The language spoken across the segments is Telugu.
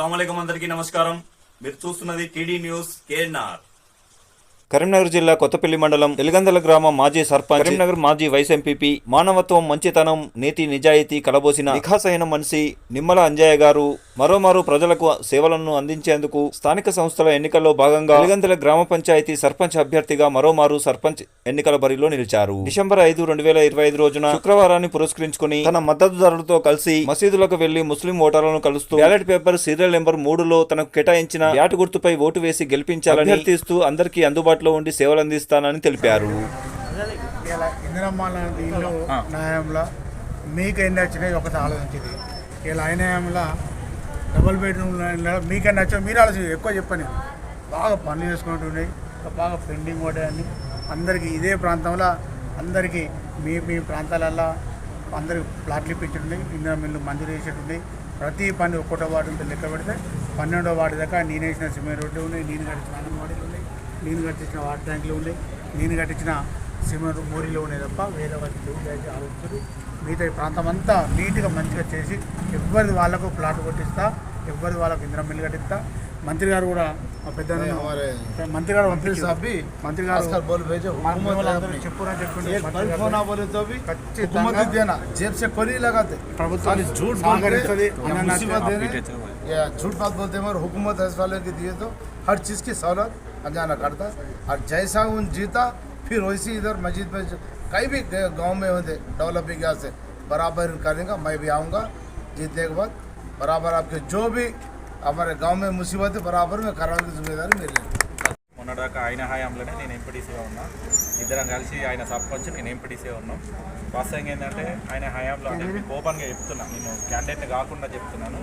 అస్సలం అందరికీ నమస్కారం. మీరు చూస్తున్నది టీడీ న్యూస్ కేఎన్ఆర్. కరీంనగర్ జిల్లా కొత్తపల్లి మండలం ఎలిగందల గ్రామం మాజీ సర్పంచ్ కరీంనగర్ మాజీ వైస్ ఎంపీపీ మానవత్వం మంచితనం నీతి నిజాయితీ కలబోసిన నిఖాసైన మనిషి నిమ్మల అంజయ్య గారు మరోమారు ప్రజలకు సేవలను అందించేందుకు స్థానిక సంస్థల ఎన్నికల్లో భాగంగా ఎలిగందల గ్రామ పంచాయతీ సర్పంచ్ అభ్యర్థిగా మరోమారు సర్పంచ్ ఎన్నికల బరిలో నిలిచారు. డిసెంబర్ ఐదు రెండు వేల ఇరవై ఐదు రోజున శుక్రవారాన్ని పురస్కరించుకుని తన మద్దతుదారులతో కలిసి మసీదులకు వెళ్ళి ముస్లిం ఓటర్లను కలుస్తూ బ్యాలెట్ పేపర్ సీరియల్ నెంబర్ మూడులో తనకు కేటాయించిన బ్యాట్ గుర్తుపై ఓటు వేసి గెలిపించాలని అభ్యర్థిస్తూ అందరికీ అందుబాటులో ఉండి సేవలు అందిస్తానని తెలిపారు. మీకు ఎన్ని వచ్చినాయి ఒకటి ఆలోచించింది ఇలా ఆయన డబుల్ బెడ్రూమ్ మీకు నచ్చిన మీరు ఆలోచన ఎక్కువ చెప్పాను బాగా పనులు చేసుకుంటున్నాయి బాగా పెండింగ్ అని అందరికీ ఇదే ప్రాంతంలో అందరికీ మీ మీ ప్రాంతాలల్లో అందరికి ప్లాట్లు ఇప్పించుంటాయి ఇందిరా మిల్లు మంజూరు చేసేటుంటాయి ప్రతి పని ఒక్కటో వార్డు ఉంటే లెక్క పెడితే పన్నెండో వార్డు దాకా నేను వేసిన సిమెంట్ రోడ్లు ఉన్నాయి నేను కట్టించిన అంగన్వాడీలు ఉన్నాయి నేను కట్టించిన వాటర్ ట్యాంకులు ఉన్నాయి నేను కట్టించిన సిమెంట్ మోరీలో ఉన్నాయి తప్ప వేరే వారికి లేవు. మిగతా ఈ ప్రాంతం అంతా నీట్గా మంచిగా చేసి ఎవరిది వాళ్ళకు ప్లాట్ కొట్టిస్తా ఎవరిది వాళ్ళకు ఇంద్రం మిల్లు కట్టిస్తా మంత్రి గారు కూడా మా పెద్ద మంత్రి గారు పంపించారు साहब भी మంత్రి గారు आजकल बोल भेजो మా हुकूमत है మిమ్మల్ని अपनी। చెప్పురా చెప్పుంటే एक మంత్రి बल्ब గారు होना बोले तो भी ఖచ్చితంగా हुकूमत ही देना जेब से कोई नहीं लगाते ప్రభుత్వం खाली झूठ बोल సహకరిస్తుంది के या అన్నదాత मुसीबत देने या झूठ बात बोलते हैं मगर हुकूमत है इस वाले की दिए तो हर चीज़ की सहूलत अनजाना करता और जैसा उन जीता फिर वैसे इधर मस्जिद में जो- कहीं भी गांव में होते डेवलपिंग यहाँ से बराबर करेंगे मैं भी आऊँगा जीतने के बाद बराबर आपके जो भी हमारे गांव में मुसीबत है बराबर में कराने की जिम्मेदारी मेरी है మొన్నదాకా ఆయన హయాంలోనే నేను ఎంపీటీసీగా ఉన్నా ఇద్దరం కలిసి ఆయన సర్పంచ్ నేను ఎంపీటీసీగా ఉన్నాం వాస్తవంగా ఏంటంటే ఆయన హయాంలో అంటే మీకు ఓపెన్గా చెప్తున్నా నేను క్యాండిడేట్ని కాకుండా చెప్తున్నాను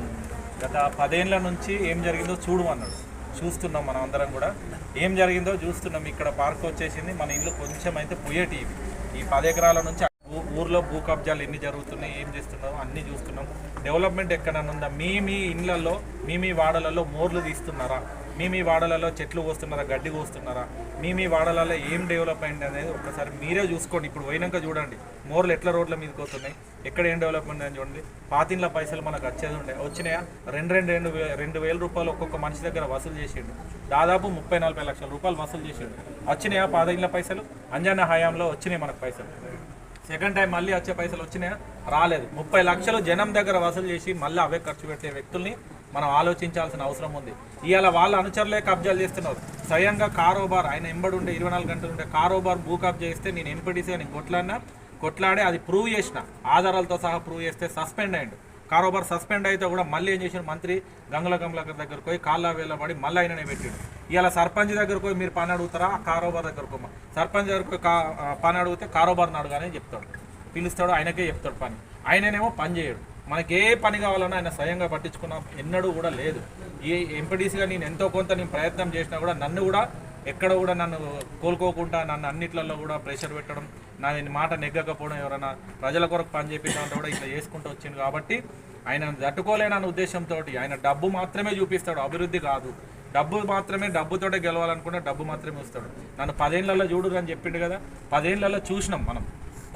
గత పదేళ్ల నుంచి ఏం జరిగిందో చూడు అన్నాడు చూస్తున్నాం మనం అందరం కూడా ఏం జరిగిందో చూస్తున్నాం ఇక్కడ పార్క్ వచ్చేసింది మన ఇల్లు కొంచెం అయితే పుయ్యటి ఇవి ఈ పది ఎకరాల నుంచి ఊ- ఊర్లో భూ కబ్జాలు ఎన్ని జరుగుతున్నాయి ఏం చేస్తున్నారో అన్నీ చూస్తున్నాం. డెవలప్మెంట్ ఎక్కడన్నా ఉందా? మీ మీ ఇండ్లలో మీ మీ వాడలలో మోర్లు తీస్తున్నారా? మీ మీ వాడలలో చెట్లు కోస్తున్నారా గడ్డి కోస్తున్నారా? మీ మీ వాడలలో ఏం డెవలప్ అయింది అనేది ఒకసారి మీరే చూసుకోండి. ఇప్పుడు పోయినాక చూడండి మోర్లు ఎట్లా రోడ్ల మీదకి వస్తున్నాయి ఎక్కడ ఏం డెవలప్మెంట్ అని చూడండి. పాతిండ్ల పైసలు మనకు వచ్చేది ఉండే వచ్చినాయా? రెండు రెండు రెండు రెండు వేల రూపాయలు ఒక్కొక్క మనిషి దగ్గర వసూలు చేసిండు. దాదాపు ముప్పై నలభై లక్షల రూపాయలు వసూలు చేసిండు. వచ్చినాయా పాతిండ్ల పైసలు? అంజనా హయాంలో వచ్చినాయి మనకు పైసలు. సెకండ్ టైం మళ్ళీ వచ్చే పైసలు వచ్చినాయా? రాలేదు. ముప్పై లక్షలు జనం దగ్గర వసూలు చేసి మళ్ళీ అవే ఖర్చు పెట్టే వ్యక్తుల్ని మనం ఆలోచించాల్సిన అవసరం ఉంది. ఇవాళ వాళ్ళ అనుచరులే కబ్జాలు చేస్తున్నారు. స్వయంగా కారోబార్ ఆయన ఎంబడి ఉండే ఇరవై నాలుగు గంటలు ఉండే కారోబార్ భూ కబ్జా చేస్తే నేను ఎంపీటీసీ నేను కొట్లాడినా కొట్లాడి అది ప్రూవ్ చేసిన. ఆధారాలతో సహా ప్రూవ్ చేస్తే సస్పెండ్ అయ్యిండు కారోబార్ సస్పెండ్ అయితే కూడా మళ్ళీ ఏం చేసిన మంత్రి గంగుల గంగులకర్ దగ్గరకు పోయి కాళ్ళ వేలబడి మళ్ళీ ఆయననే పెట్టాడు. ఇలా సర్పంచ్ దగ్గరకు పోయి మీరు పని అడుగుతారా? ఆ కారోబార్ దగ్గరకు పోయి సర్పంచ్ దగ్గరకు పని అడిగితే కారోబార్ని అడుగానే చెప్తాడు. పిలుస్తాడు ఆయనకే చెప్తాడు పని. ఆయననేమో పని చేయడు. మనకి ఏ పని కావాలన్నా ఆయన స్వయంగా పట్టించుకున్న. ఎన్నడూ కూడా లేదు. ఏ ఎంపీడీసీగా నేను ఎంతో కొంత నేను ప్రయత్నం చేసినా కూడా నన్ను కూడా ఎక్కడ కూడా నన్ను కోలుకోకుండా నన్ను అన్నిట్లలో కూడా ప్రెషర్ పెట్టడం నా మాట నెగ్గకపోవడం ఎవరైనా ప్రజల కొరకు పని చేపించాలంటే కూడా ఇట్లా చేసుకుంటూ వచ్చింది కాబట్టి ఆయన తట్టుకోలేనన్న ఉద్దేశంతో ఆయన డబ్బు మాత్రమే చూపిస్తాడు. అభివృద్ధి కాదు. డబ్బు మాత్రమే డబ్బుతోటే గెలవాలనుకున్న డబ్బు మాత్రమే వస్తాడు. నన్ను పదేళ్ళల్లో చూడు అని చెప్పిండు కదా పదేళ్ళల్లో చూసినాం మనం.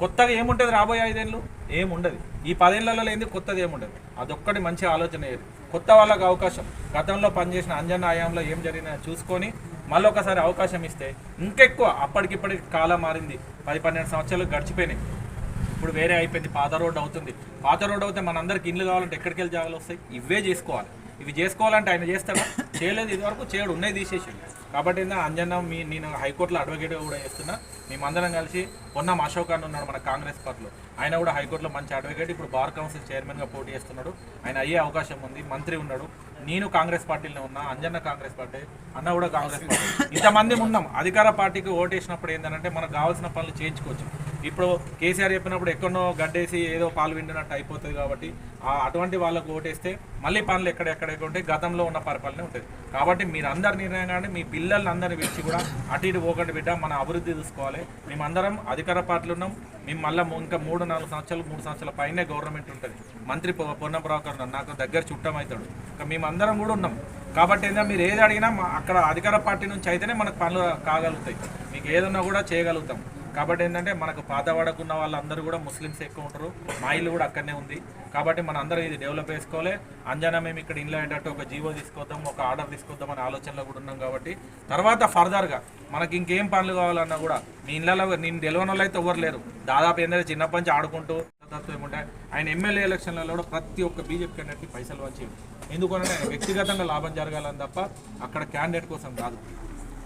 కొత్తగా ఏముంటుంది రాబోయే ఐదేళ్ళు ఏముండదు. ఈ పదేళ్ళలో లేని కొత్తది ఏముండదు. అదొక్కటి మంచి ఆలోచన ఏది? కొత్త వాళ్ళకి అవకాశం. గతంలో పనిచేసిన అంజన్న ఆయాంలో ఏం జరిగినా చూసుకొని మళ్ళీ ఒకసారి అవకాశం ఇస్తే ఇంకెక్కువ అప్పటికిప్పటికి కాలం మారింది. పది పన్నెండు సంవత్సరాలు గడిచిపోయినాయి. ఇప్పుడు వేరే అయిపోయింది. పాత రోడ్డు అవుతుంది. పాత రోడ్డు అవుతే మనందరికి ఇల్లు కావాలంటే ఎక్కడికి వెళ్ళి జాగాలు వస్తాయి? ఇవే చేసుకోవాలి. ఇవి చేసుకోవాలంటే ఆయన చేస్తాడా? చేయలేదు ఇదివరకు చేయడు ఉన్నాయి తీసేసి కాబట్టి ఏందో అంజన్న మీ నేను హైకోర్టులో అడ్వకేట్గా కూడా చేస్తున్నా. మేమందరం కలిసి పొన్నం అశోక్ అని ఉన్నాడు మన కాంగ్రెస్ పార్టీలో. ఆయన కూడా హైకోర్టులో మంచి అడ్వకేట్ ఇప్పుడు బార్ కౌన్సిల్ చైర్మన్గా పోటీ చేస్తున్నాడు. ఆయన అయ్యే అవకాశం ఉంది మంత్రి ఉన్నాడు. నేను కాంగ్రెస్ పార్టీలో ఉన్నా అంజన్న కాంగ్రెస్ పార్టీ అన్న కూడా కాంగ్రెస్ పార్టీ. ఇంతమంది ఉన్నాం. అధికార పార్టీకి ఓటేసినప్పుడు ఏంటంటే మనకు కావాల్సిన పనులు చేయించుకోవచ్చు. ఇప్పుడు కేసీఆర్ చెప్పినప్పుడు ఎక్కడో గడ్డేసి ఏదో పాలు విండినట్టు అయిపోతుంది కాబట్టి ఆ అటువంటి వాళ్ళకు ఓటేస్తే మళ్ళీ పనులు ఎక్కడెక్కడెక్కడ ఉంటే గతంలో ఉన్న పరిపాలన ఉంటుంది. కాబట్టి మీరు నిర్ణయం కానీ మీ పిల్లల్ని అందరిని పిలిచి కూడా అటు ఇటు పోకండి బిడ్డ మన అభివృద్ధి చూసుకోవాలి. మేమందరం అధికార పార్టీలు ఉన్నాం. మేము మళ్ళీ ఇంకా మూడు నాలుగు సంవత్సరాలు మూడు సంవత్సరాల పైనే గవర్నమెంట్ ఉంటుంది. మంత్రి పొ- పొన్నం ప్రభాకర్ నాకు దగ్గర చుట్టం అవుతాడు ఇంకా మేమందరం కూడా ఉన్నాం. కాబట్టి ఏంటంటే మీరు ఏది అడిగినా మా- అక్కడ అధికార పార్టీ నుంచి అయితేనే మనకు పనులు కాగలుగుతాయి. మీకు ఏదన్నా కూడా చేయగలుగుతాం. కాబట్టి ఏంటంటే మనకు పాతవాడకున్న వాళ్ళందరూ కూడా ముస్లిమ్స్ ఎక్కువ ఉంటారు. మా ఇల్లు కూడా అక్కడనే ఉంది. కాబట్టి మన అందరూ ఇది డెవలప్ చేసుకోవాలి. అంజనా మేము ఇక్కడ ఇంట్లో అయ్యేటట్టు ఒక జీవో తీసుకొద్దాం ఒక ఆర్డర్ తీసుకొద్దాం అనే ఆలోచనలో కూడా ఉన్నాం కాబట్టి. తర్వాత ఫర్దర్గా మనకి ఇంకేం పనులు కావాలన్నా కూడా మీ ఇళ్ళలో నేను తెలియని వాళ్ళు అయితే ఎవరు లేరు. దాదాపు ఏంటంటే చిన్నప్పటి నుంచి ఆడుకుంటూ తత్వం ఏముంటాయి ఆయన ఎమ్మెల్యే ఎలక్షన్లలో కూడా ప్రతి ఒక్క బీజేపీ క్యాండిడేట్కి పైసలు వచ్చి ఎందుకంటే ఆయన వ్యక్తిగతంగా లాభం జరగాలని తప్ప అక్కడ క్యాండిడేట్ కోసం కాదు.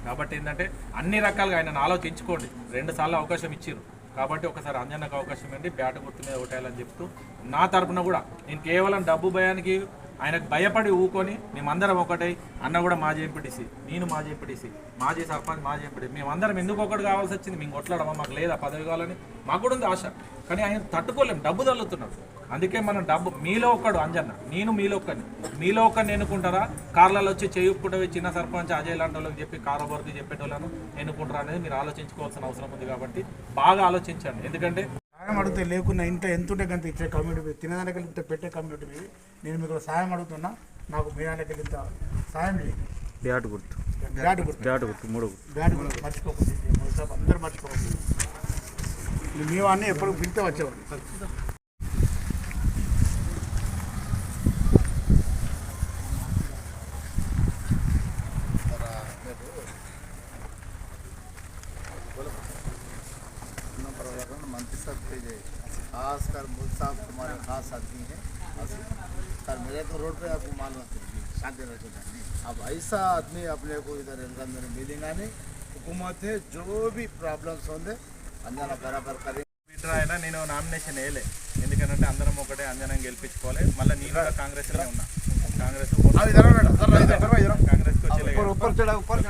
కాబట్టి ఏంటంటే అన్ని రకాలుగా ఆయన ఆలోచించుకోండి రెండు సార్లు అవకాశం ఇచ్చారు కాబట్టి ఒకసారి అంజన్నకు అవకాశం ఏంటి బ్యాట్ గుర్తు మీద ఒకటేయాలని చెప్తూ నా తరపున కూడా నేను కేవలం డబ్బు భయానికి ఆయనకు భయపడి ఊకొని మేమందరం ఒకటే అన్న కూడా మాజీ ఎంపీటీసీ నేను మాజీ ఎంపీటీసీ మాజీ సర్పంచ్ మాజీ ఎంపీటీ మేమందరం ఎందుకు ఒకటి కావాల్సి వచ్చింది? మేము కొట్లాడమా? మాకు లేదా పదవి కావాలని? మాకు కూడా ఉంది ఆశ. కానీ ఆయన తట్టుకోలేము డబ్బు తల్లుతున్నాడు. అందుకే మనం డబ్బు మీలో ఒక్కడు అంజన్న నేను మీలో ఒక్కడిని. మీలో ఒక్కడిని ఎన్నుకుంటారా? కార్లలో వచ్చి చేయుకుంటే చిన్న సర్పంచ్ అజయ్ లాంటి వాళ్ళకి చెప్పి కారోబార్కి చెప్పేటోళ్ళను ఎన్నుకుంటారా అనేది మీరు ఆలోచించుకోవాల్సిన అవసరం ఉంది కాబట్టి బాగా ఆలోచించండి. ఎందుకంటే సాయం అడిగితే లేకున్నా ఇంత ఎంత ఉంటే అంత ఇచ్చే కమ్యూనిటీ తినదానికి ఇంత పెట్టే కమ్యూనిటీ మీద నేను మీకు సాయం అడుగుతున్నా. నాకు మీ దానికి ఇంత సాయం చేయండి బ్యాట్ గుర్తు. బ్యాట్ గుర్తు. బ్యాట్ గుర్తు మూడు బ్యాట్ గుర్తు. మర్చిపోకండి. అందరూ మర్చిపోకండి. మీ వాడిని ఎప్పుడు పిలితే వచ్చేవాడు. मंत्री साहब भेजे खास कर मुल्क साहब तुम्हारे खास आदमी है सर मेरे तो रोड पे आपको मालूम है शांति रखेगा अब ऐसा आदमी अपने को इधर इनका मेरे मिलेगा नहीं हुकूमत है जो भी प्रॉब्लम्स होंगे अंजना बराबर करें విత్డ్రా అయినా నేను నామినేషన్ వేయలే ఎందుకంటే అందరం ఒకటే అంజనం గెలిపించుకోవాలి మళ్ళీ నేను కూడా కాంగ్రెస్లోనే ఉన్నా కాంగ్రెస్ కాంగ్రెస్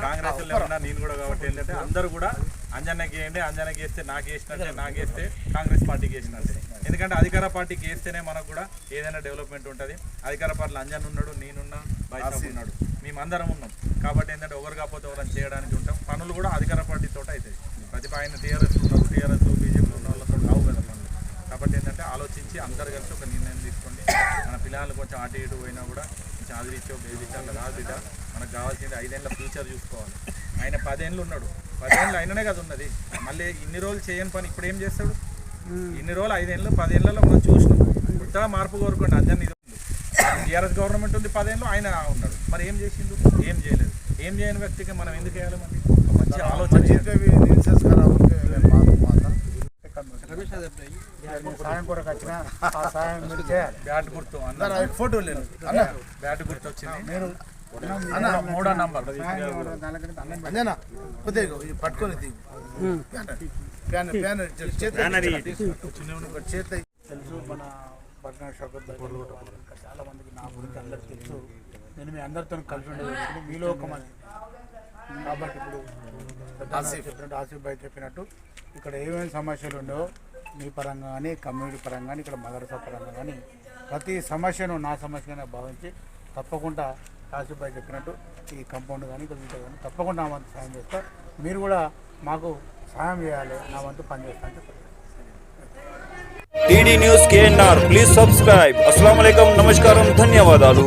కాంగ్రెస్ లో ఉన్నా నేను కూడా కాబట్టి ఏంటంటే అందరూ కూడా అంజన్నకి వేయండి అంజనకి వేస్తే నాకు వేసినట్టే నాకు వేస్తే కాంగ్రెస్ పార్టీకి వేసినట్టే. ఎందుకంటే అధికార పార్టీకి వేస్తేనే మనకు కూడా ఏదైనా డెవలప్మెంట్ ఉంటుంది. అధికార పార్టీలో అంజన్ ఉన్నాడు నేనున్నా బైసాబ్ ఉన్నాడు. మేమందరం ఉన్నాం. కాబట్టి ఏంటంటే ఒకరు కాకపోతే ఎవరైనా చేయడానికి ఉంటాం. పనులు కూడా అధికార పార్టీ తోట అవుతాయి. ప్రతి ఆయన టీఆర్ఎస్ ఉన్నారు టీఆర్ఎస్ బీజేపీ ఉన్న వాళ్ళతో కావు కదా పనులు. కాబట్టి ఏంటంటే ఆలోచించి అందరు కలిసి ఒక నిర్ణయం తీసుకోండి. మన పిల్లలు కొంచెం అటు ఇటు పోయినా కూడా కొంచెం ఆదిరిచ్చో బేదిచ్చో అట్లా కాదు బిడ్డ. మనకు కావాల్సింది ఐదేళ్ళ ఫ్యూచర్ చూసుకోవాలి. ఆయన పదేళ్ళు ఉన్నాడు. పదేళ్ళు అయిననే కదా ఉన్నది. మళ్ళీ ఇన్ని రోజులు చేయని పని ఇప్పుడు ఏం చేస్తాడు? ఇన్ని రోజులు ఐదేళ్ళు పదేళ్ళలో మనం చూసినాం. కొత్తగా మార్పు కోరుకోండి అందరినీ ఇది టీఆర్ఎస్ గవర్నమెంట్ ఉంది పదేళ్ళు ఆయన ఉన్నాడు. మరి ఏం చేసిండు? ఏం చేయలేదు. ఏం చేయని వ్యక్తికి మనం ఎందుకు వేయాలి మరి? మంచి ఆలోచన బ్యాట్ గుర్తు అందరూ ఫోటో లేదు బ్యాట్ గుర్తు వచ్చింది నేను మూడో నంబర్ అందేనా కొద్దిగా పట్టుకొని తెలుసు మన పట్టణ చాలా మందికి నా గురించి అందరికి తెలుసు. నేను మీ అందరితో కలిసి ఉండేది మీలో ఒక మంది కాబట్టి ఇప్పుడు చెప్పినట్టు ఆసిఫ్ భాయ్ చెప్పినట్టు ఇక్కడ ఏమేమి సమస్యలు ఉండవు మీ పరంగా కానీ కమ్యూనిటీ పరంగా కానీ ఇక్కడ మదరసా పరంగా కానీ ప్రతి సమస్యను నా సమస్యగానే భావించి తప్పకుండా ఆసిఫ్ భాయ్ చెప్పినట్టు ఈ కంపౌండ్ కానీ ఇక్కడ కానీ తప్పకుండా నా వంతు సాయం చేస్తా. మీరు కూడా మాకు సాయం చేయాలి నా వంతు పనిచేస్తా అని చెప్పారు TD news KNR please subscribe. అస్సలం నమస్కారం ధన్యవాదాలు.